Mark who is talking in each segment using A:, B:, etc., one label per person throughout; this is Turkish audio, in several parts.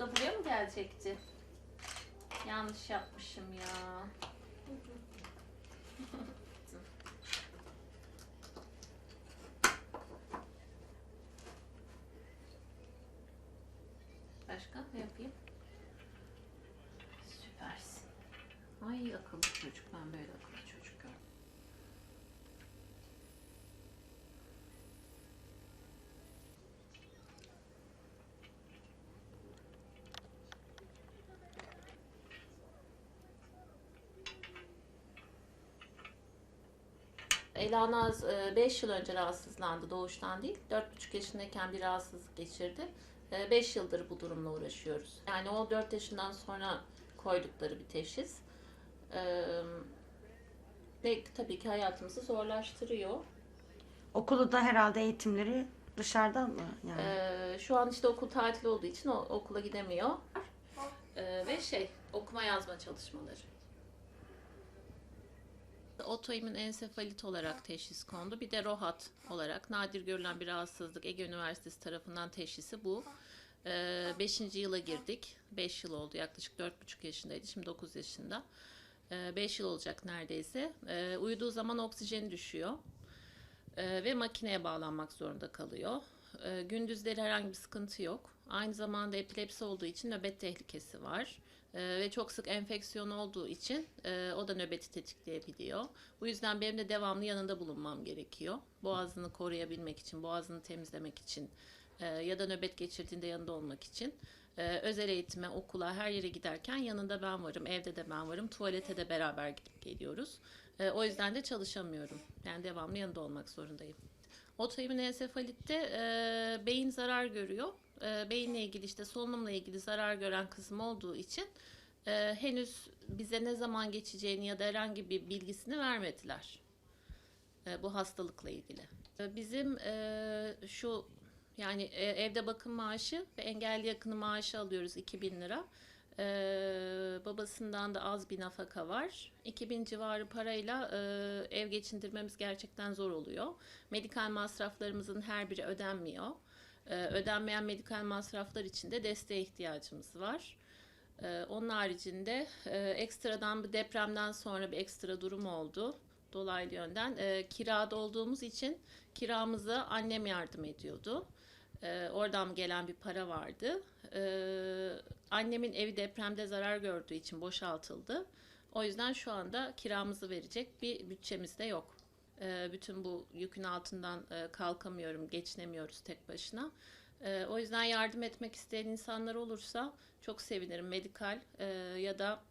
A: da buraya mı gelecekti? Yanlış yapmışım ya. Başka ne yapayım? Süpersin. Ay akıllı çocuk. Ben böyle akıllı çocuk Ela Naz 5 yıl önce rahatsızlandı doğuştan değil. 4,5 yaşındayken bir rahatsızlık geçirdi. 5 yıldır bu durumla uğraşıyoruz. Yani o 4 yaşından sonra koydukları bir teşhis. Ee, Ve tabii ki hayatımızı zorlaştırıyor.
B: Okulu da herhalde eğitimleri dışarıda mı? Yani?
A: Ee, Şu an işte okul tatili olduğu için o, okula gidemiyor. Ee, Ve şey okuma yazma çalışmaları. Otoimmün ensefalit olarak teşhis kondu. Bir de rohat olarak nadir görülen bir rahatsızlık Ege Üniversitesi tarafından teşhisi bu. 5. yıla girdik. 5 yıl oldu. Yaklaşık 4,5 yaşındaydı. Şimdi 9 yaşında. 5 yıl olacak neredeyse. Ee, Uyuduğu zaman oksijeni düşüyor. Ee, ve makineye bağlanmak zorunda kalıyor. Ee, gündüzleri herhangi bir sıkıntı yok. Aynı zamanda epilepsi olduğu için nöbet tehlikesi var. Ee, ve çok sık enfeksiyon olduğu için e, o da nöbeti tetikleyebiliyor. Bu yüzden benim de devamlı yanında bulunmam gerekiyor. Boğazını koruyabilmek için, boğazını temizlemek için e, ya da nöbet geçirdiğinde yanında olmak için. E, özel eğitime, okula, her yere giderken yanında ben varım, evde de ben varım, tuvalete de beraber gidip geliyoruz. E, o yüzden de çalışamıyorum. Yani devamlı yanında olmak zorundayım. Otoimmün ensefalitte e, beyin zarar görüyor. E, beyinle ilgili işte solunumla ilgili zarar gören kısım olduğu için e, henüz bize ne zaman geçeceğini ya da herhangi bir bilgisini vermediler. E, bu hastalıkla ilgili. E, bizim e, şu yani e, evde bakım maaşı ve engelli yakını maaşı alıyoruz 2000 lira. Ee, babasından da az bir nafaka var. 2000 civarı parayla e, ev geçindirmemiz gerçekten zor oluyor. Medikal masraflarımızın her biri ödenmiyor. Ee, ödenmeyen medikal masraflar için de desteğe ihtiyacımız var. Ee, onun haricinde e, ekstradan bir depremden sonra bir ekstra durum oldu. Dolaylı yönden e, kirada olduğumuz için kiramıza annem yardım ediyordu. Ee, oradan gelen bir para vardı. Ee, annemin evi depremde zarar gördüğü için boşaltıldı. O yüzden şu anda kiramızı verecek bir bütçemiz de yok. Ee, bütün bu yükün altından e, kalkamıyorum, geçinemiyoruz tek başına. Ee, o yüzden yardım etmek isteyen insanlar olursa çok sevinirim. Medikal e, ya da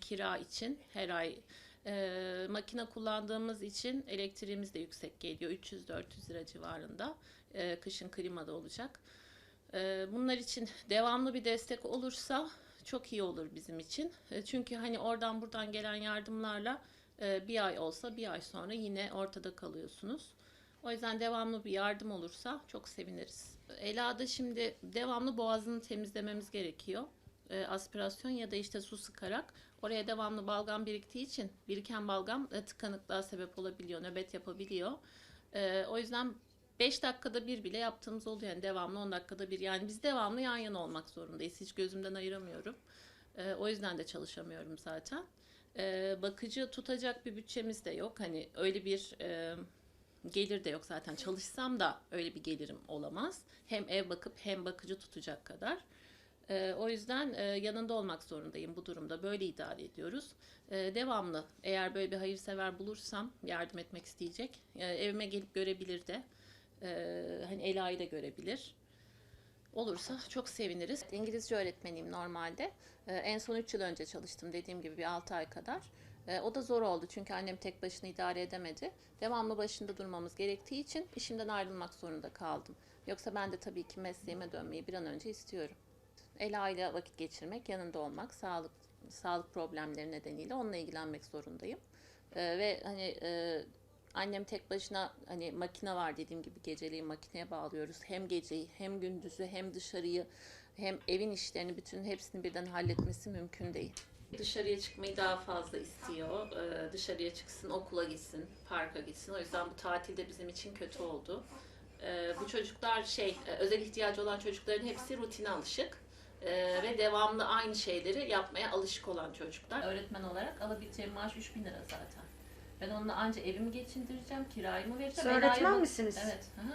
A: kira için her ay e, makine kullandığımız için elektriğimiz de yüksek geliyor. 300-400 lira civarında. E, kışın klimada olacak. E, bunlar için devamlı bir destek olursa çok iyi olur bizim için. E, çünkü hani oradan buradan gelen yardımlarla e, bir ay olsa bir ay sonra yine ortada kalıyorsunuz. O yüzden devamlı bir yardım olursa çok seviniriz. Ela'da şimdi devamlı boğazını temizlememiz gerekiyor. E, aspirasyon ya da işte su sıkarak oraya devamlı balgam biriktiği için biriken balgam e, tıkanıklığa sebep olabiliyor, nöbet yapabiliyor. O yüzden 5 dakikada bir bile yaptığımız oluyor. Yani devamlı 10 dakikada bir. Yani biz devamlı yan yana olmak zorundayız. Hiç gözümden ayıramıyorum. E, o yüzden de çalışamıyorum zaten. E, bakıcı tutacak bir bütçemiz de yok. Hani öyle bir e, gelir de yok zaten. Çalışsam da öyle bir gelirim olamaz. Hem ev bakıp hem bakıcı tutacak kadar. E, o yüzden e, yanında olmak zorundayım bu durumda. Böyle idare ediyoruz. E, devamlı eğer böyle bir hayırsever bulursam yardım etmek isteyecek. e, evime gelip görebilir de. E, hani Ela'yı da görebilir. Olursa çok seviniriz. İngilizce öğretmeniyim normalde. E, en son 3 yıl önce çalıştım dediğim gibi bir 6 ay kadar. E, o da zor oldu çünkü annem tek başına idare edemedi. Devamlı başında durmamız gerektiği için işimden ayrılmak zorunda kaldım. Yoksa ben de tabii ki mesleğime dönmeyi bir an önce istiyorum. Ela ile vakit geçirmek, yanında olmak, sağlık sağlık problemleri nedeniyle onunla ilgilenmek zorundayım. Ee, ve hani e, annem tek başına hani makine var dediğim gibi geceliği makineye bağlıyoruz. Hem geceyi hem gündüzü hem dışarıyı hem evin işlerini bütün hepsini birden halletmesi mümkün değil. Dışarıya çıkmayı daha fazla istiyor. Ee, dışarıya çıksın, okula gitsin, parka gitsin. O yüzden bu tatilde bizim için kötü oldu. Ee, bu çocuklar şey, e, özel ihtiyacı olan çocukların hepsi rutine alışık. Ee, ve devamlı aynı şeyleri yapmaya alışık olan çocuklar. Öğretmen olarak alabileceğim maaş 3000 lira zaten. Ben onunla anca evimi geçindireceğim, kirayı mı vereceğim?
B: Siz öğretmen misiniz?
A: Evet. hı hı.